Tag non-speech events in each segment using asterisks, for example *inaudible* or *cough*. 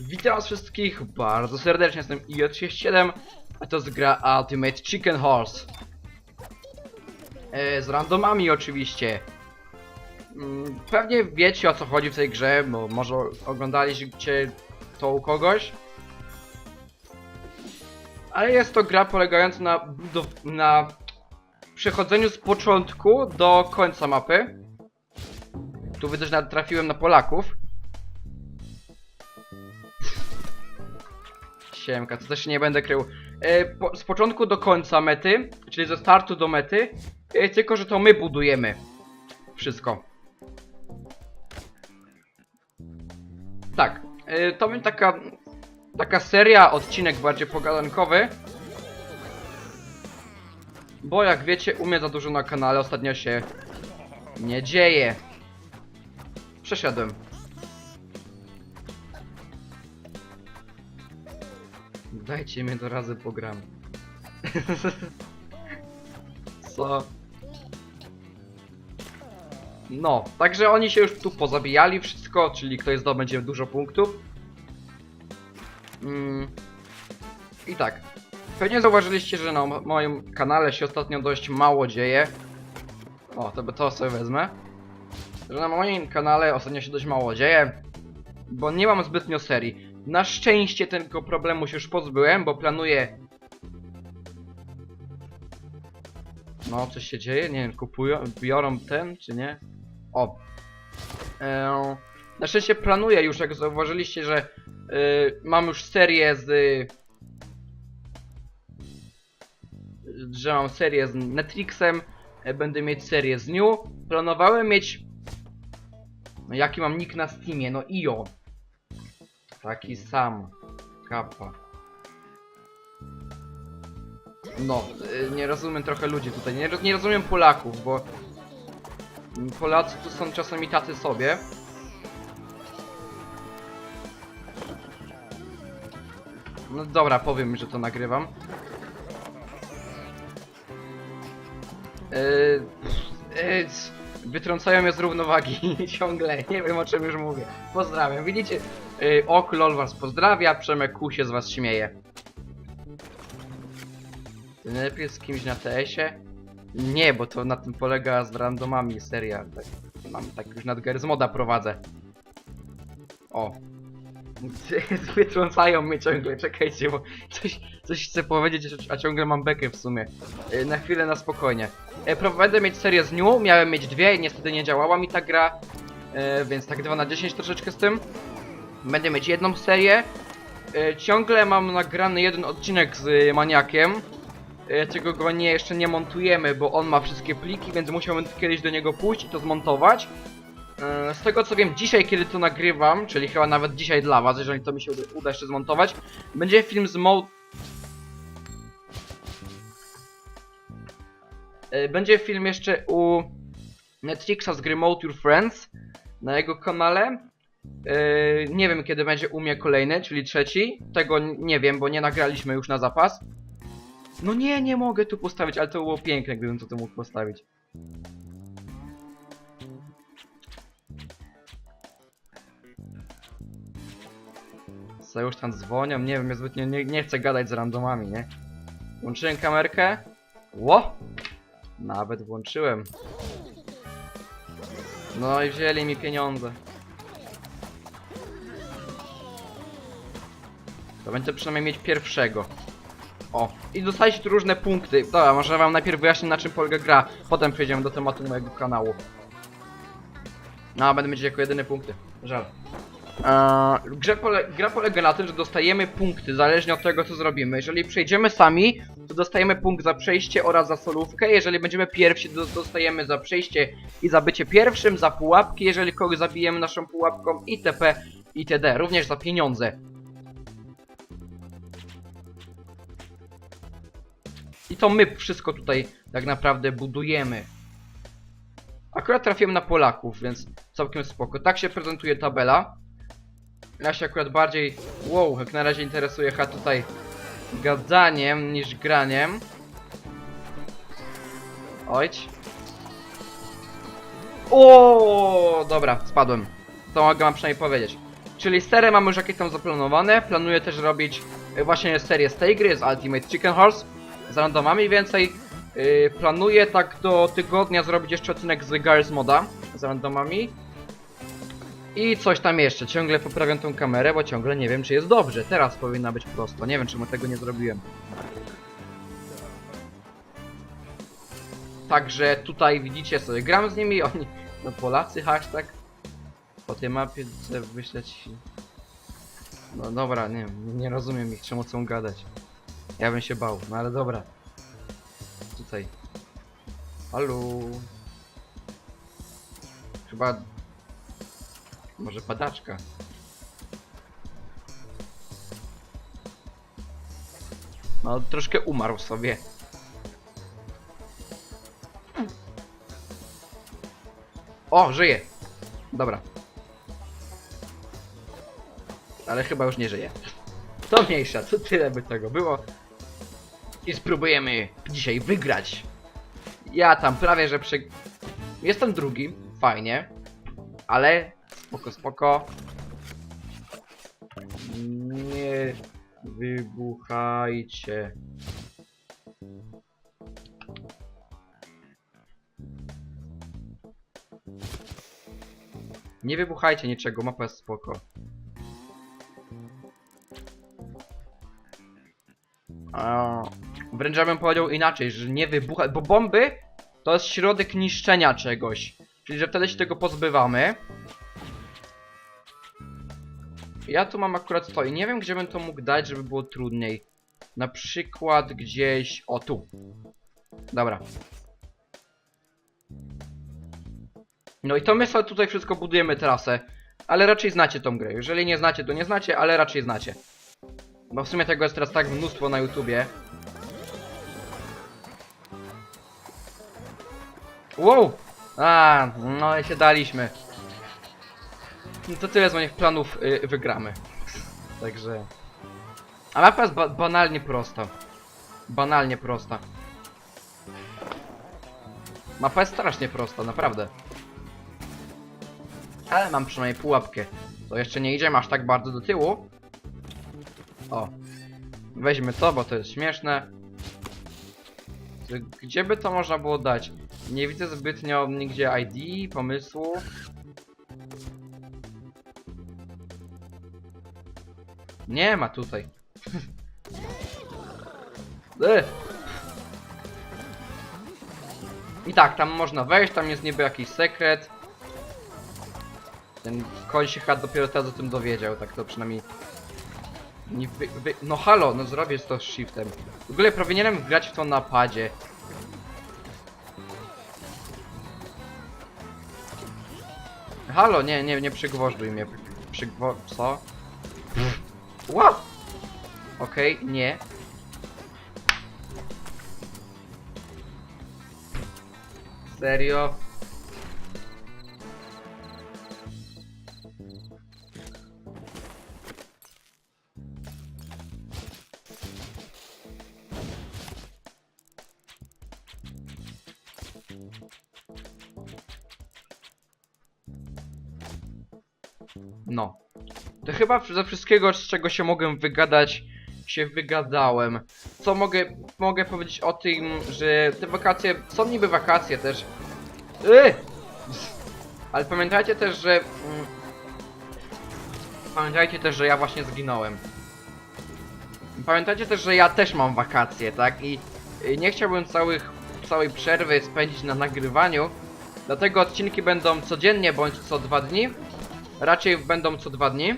Witam was wszystkich bardzo serdecznie, jestem IJ37, a to jest gra Ultimate Chicken Horse. E, z randomami oczywiście. Mm, Pewnie wiecie o co chodzi w tej grze, bo może oglądaliście to u kogoś. Ale jest to gra polegająca na, budow- na przechodzeniu z początku do końca mapy. Tu widzę, że trafiłem na Polaków. Siemka, to też nie będę krył. E, po, z początku do końca mety, czyli ze startu do mety, e, tylko że to my budujemy wszystko. Tak, e, to będzie taka, taka seria, odcinek bardziej pogadankowy. Bo jak wiecie, u mnie za dużo na kanale ostatnio się nie dzieje. Przeszedłem. Dajcie mnie do razy pogram. *laughs* Co? No, także oni się już tu pozabijali wszystko, czyli ktoś zdobędzie dużo punktów. Mm. I tak. Pewnie zauważyliście, że na mo- moim kanale się ostatnio dość mało dzieje. O, to to sobie wezmę. Że na moim kanale ostatnio się dość mało dzieje, bo nie mam zbytnio serii. Na szczęście tego problemu się już pozbyłem, bo planuję... No, coś się dzieje? Nie wiem, kupują, biorą ten, czy nie? O. Eee, na szczęście planuję już, jak zauważyliście, że yy, mam już serię z... że mam serię z Netflixem, e, będę mieć serię z New. Planowałem mieć... No jaki mam nick na Steamie? No IO. Taki sam. Kappa. No, y, nie rozumiem trochę ludzi tutaj. Nie, roz- nie rozumiem Polaków, bo mm, Polacy tu są czasami tacy sobie. No dobra, powiem, że to nagrywam. Yy, yy, c- wytrącają mnie z równowagi *laughs* ciągle, nie wiem o czym już mówię. Pozdrawiam, widzicie? Yy, ok, lol was pozdrawia, Przemek Ku się z was śmieje. Najlepiej z kimś na TS-ie? Nie, bo to na tym polega z randomami seria. Tak, mam tak już nad z moda prowadzę. O. *laughs* Wytrącają mnie ciągle, czekajcie, bo coś, coś chcę powiedzieć, a ciągle mam bekę w sumie. Yy, Na chwilę, na spokojnie. E, Będę mieć serię z New, miałem mieć dwie niestety nie działała mi ta gra, e, więc tak 2 na 10 troszeczkę z tym. Będę mieć jedną serię. E, ciągle mam nagrany jeden odcinek z e, Maniakiem, e, czego go nie, jeszcze nie montujemy, bo on ma wszystkie pliki, więc musiałbym kiedyś do niego pójść i to zmontować. E, z tego co wiem, dzisiaj kiedy to nagrywam, czyli chyba nawet dzisiaj dla was, jeżeli to mi się uda, jeszcze zmontować, będzie film z Mo E, Będzie film jeszcze u Netflixa z gry Mode Your Friends na jego kanale. E, Nie wiem kiedy będzie u mnie kolejny, czyli trzeci. Tego nie wiem, bo nie nagraliśmy już na zapas. No nie, nie mogę tu postawić, ale to było piękne, gdybym to tu mógł postawić. Co już tam dzwonią? Nie wiem, ja zbytnio nie, nie chcę gadać z randomami, nie? Włączyłem kamerkę. Ło! Nawet włączyłem. No i wzięli mi pieniądze. To będę przynajmniej mieć pierwszego. O, i dostaliście tu różne punkty. Dobra, może wam najpierw wyjaśnię na czym polega gra. Potem przejdziemy do tematu mojego kanału. No, będę mieć jako jedyne punkty. Żal. Eee, grze pole gra polega na tym, że dostajemy punkty zależnie od tego co zrobimy. Jeżeli przejdziemy sami, to dostajemy punkt za przejście oraz za solówkę. Jeżeli będziemy pierwsi, to dostajemy za przejście i za bycie pierwszym, za pułapki, jeżeli kogoś zabijemy naszą pułapką itp. itd. Również za pieniądze. I to my wszystko tutaj tak naprawdę budujemy. Akurat trafiłem na Polaków, więc całkiem spoko. Tak się prezentuje tabela. Ja się akurat bardziej, wow, jak na razie interesuje chyba tutaj gadaniem niż graniem. Ojć. O, dobra, spadłem. To mogę wam przynajmniej powiedzieć. Czyli serię mamy już jakieś tam zaplanowane. Planuję też robić y, właśnie serię z tej gry, z Ultimate Chicken Horse. Z randomami więcej. Y, planuję tak do tygodnia zrobić jeszcze odcinek z Girls Moda. Z randomami. I coś tam jeszcze. Ciągle poprawiam tą kamerę, bo ciągle nie wiem czy jest dobrze. Teraz powinna być prosto. Nie wiem czemu tego nie zrobiłem. Także tutaj widzicie sobie, gram z nimi, oni, no Polacy, hashtag. Po tej mapie chcę wyśleć... No dobra, nie nie rozumiem ich, czemu chcą gadać. Ja bym się bał, no ale dobra. Tutaj. Halo. Chyba... Może padaczka. No, troszkę umarł sobie. O, żyje! Dobra. Ale chyba już nie żyje. To mniejsza, to tyle by tego było. I spróbujemy dzisiaj wygrać. Ja tam prawie, że przy... Jestem drugi, fajnie. Ale spoko, spoko. Nie wybuchajcie. Nie wybuchajcie niczego, mapa jest spoko. A, wręcz ja bym powiedział inaczej, że nie wybucha, bo bomby to jest środek niszczenia czegoś. Czyli, że wtedy się tego pozbywamy. Ja tu mam akurat to i nie wiem, gdzie bym to mógł dać, żeby było trudniej. Na przykład gdzieś... O, tu. Dobra. No i to my sobie tutaj wszystko budujemy trasę. Ale raczej znacie tą grę. Jeżeli nie znacie, to nie znacie, ale raczej znacie. Bo w sumie tego jest teraz tak mnóstwo na YouTubie. Wow! A, no i się daliśmy. No to tyle z moich planów y, wygramy. Także... A mapa jest ba banalnie prosta. Banalnie prosta. Mapa jest strasznie prosta, naprawdę. Ale mam przynajmniej pułapkę. To jeszcze nie idziemy aż tak bardzo do tyłu. O. Weźmy to, bo to jest śmieszne. Gdzie by to można było dać? Nie widzę zbytnio nigdzie ID, pomysłu. Nie ma tutaj. *laughs* I tak, tam można wejść, tam jest niby jakiś sekret. Ten koń się chyba dopiero teraz o tym dowiedział, tak to przynajmniej... Nie wy, wy, no halo, no zrobię to z shiftem. W ogóle powinienem grać w to na padzie. Halo, nie, nie, nie przygwożduj mnie. Przygwo... co? Wow! Okej, nie. Serio? No. To chyba ze wszystkiego, z czego się mogłem wygadać, się wygadałem. Co mogę, mogę powiedzieć o tym, że te wakacje, są niby wakacje też. Yy! Ale pamiętajcie też, że... Mm, pamiętajcie też, że ja właśnie zginąłem. Pamiętajcie też, że ja też mam wakacje, tak? I y, nie chciałbym całych, całej przerwy spędzić na nagrywaniu. Dlatego odcinki będą codziennie bądź co dwa dni. Raczej będą co dwa dni.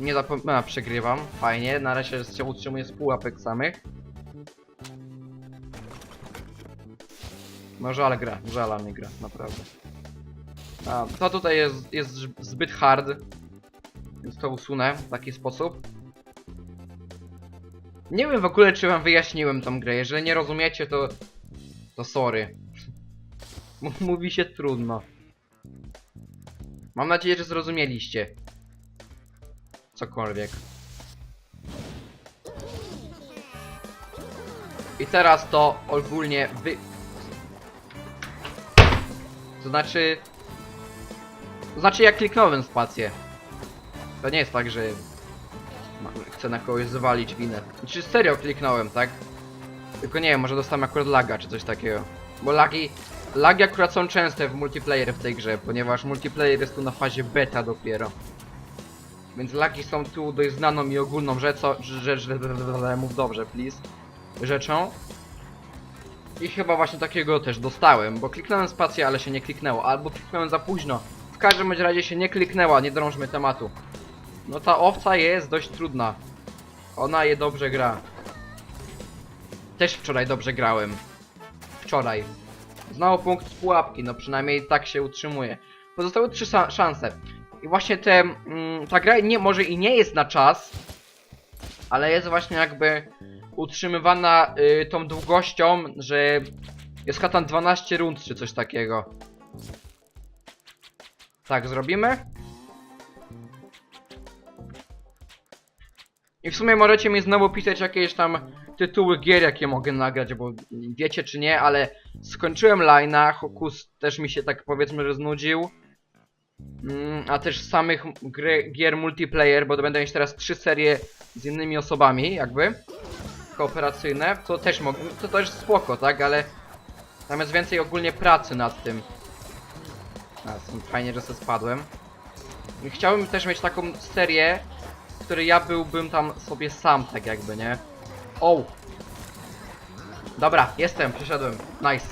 Nie zapomnę, a przegrywam. Fajnie, na razie się utrzymuję z pułapek samych. No żal gra, żala mnie gra, naprawdę. A, to tutaj jest, jest zbyt hard. Więc to usunę w taki sposób. Nie wiem w ogóle czy wam wyjaśniłem tą grę, jeżeli nie rozumiecie to... To sorry. *laughs* Mówi się trudno. Mam nadzieję, że zrozumieliście. Cokolwiek. I teraz to ogólnie wy... To znaczy... znaczy ja kliknąłem spację. To nie jest tak, że chcę na kogoś zwalić winę. Czy serio kliknąłem, tak? Tylko nie wiem, może dostałem akurat laga czy coś takiego. Bo lagi, lagi akurat są częste w multiplayer w tej grze, ponieważ multiplayer jest tu na fazie beta dopiero. Więc lagi są tu dość znaną i ogólną rzeczą, że, mów dobrze, please, rzeczą. I chyba właśnie takiego też dostałem, bo kliknąłem spację, ale się nie kliknęło, albo kliknąłem za późno. W każdym razie się nie kliknęła, nie drążmy tematu. No ta owca jest dość trudna. Ona je dobrze gra. Też wczoraj dobrze grałem. Wczoraj. Znowu punkt z pułapki, no przynajmniej tak się utrzymuje. Pozostały trzy szanse. I właśnie te, mm, ta gra nie, może i nie jest na czas, ale jest właśnie jakby utrzymywana y, tą długością, że jest chyba tam 12 rund czy coś takiego. Tak, zrobimy. I w sumie możecie mi znowu pisać jakieś tam tytuły gier, jakie mogę nagrać, bo wiecie czy nie, ale skończyłem line'a, Hokus też mi się tak powiedzmy, że znudził. Mm, a też samych gry, gier multiplayer, bo będę mieć teraz trzy serie z innymi osobami, jakby kooperacyjne, to też mogę, to też spoko, tak, ale tam jest więcej ogólnie pracy nad tym. A, fajnie, że sobie spadłem. Chciałbym też mieć taką serię, w której ja byłbym tam sobie sam, tak jakby, nie? O! Dobra, jestem, przeszedłem. Nice.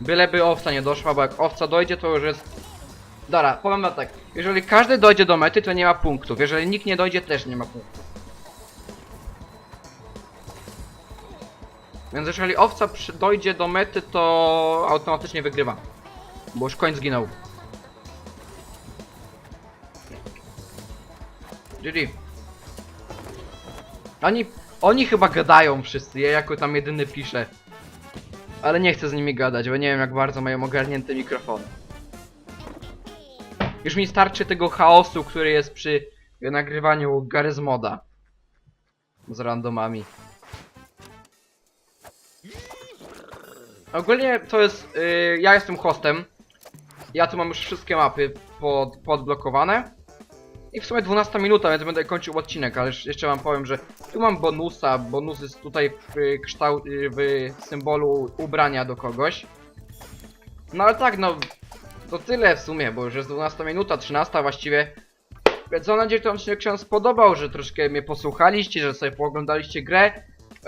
Byleby owca nie doszła, bo jak owca dojdzie, to już jest... Dobra, powiem wam tak. Jeżeli każdy dojdzie do mety, to nie ma punktów. Jeżeli nikt nie dojdzie, też nie ma punktów. Więc jeżeli owca dojdzie do mety, to automatycznie wygrywa. Bo już koń zginął. GG. Oni, oni chyba gadają wszyscy, ja jako tam jedyny piszę. Ale nie chcę z nimi gadać, bo nie wiem jak bardzo mają ogarnięte mikrofony. Już mi starczy tego chaosu, który jest przy nagrywaniu Garry's Moda. Z randomami. Ogólnie to jest. Yy, ja jestem hostem. Ja tu mam już wszystkie mapy pod, podblokowane. I w sumie 12 minuta, więc będę kończył odcinek, ale jeszcze- wam powiem, że tu mam bonusa. Bonus jest tutaj w, y, kształt, y, w symbolu ubrania do kogoś. No ale tak, no. To tyle w sumie, bo już jest 12 minuta, 13 właściwie. Więc mam nadzieję, że odcinek się wam spodobał, że troszkę mnie posłuchaliście, że sobie pooglądaliście grę.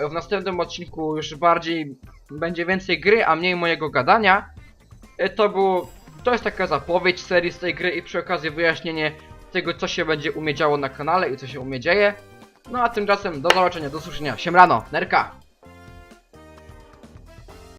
W następnym odcinku już bardziej będzie więcej gry, a mniej mojego gadania. E, To był, to jest taka zapowiedź serii z tej gry i przy okazji wyjaśnienie tego, co się będzie u mnie działo na kanale i co się u mnie dzieje. No a tymczasem do zobaczenia, do usłyszenia. Siemrano, nerka!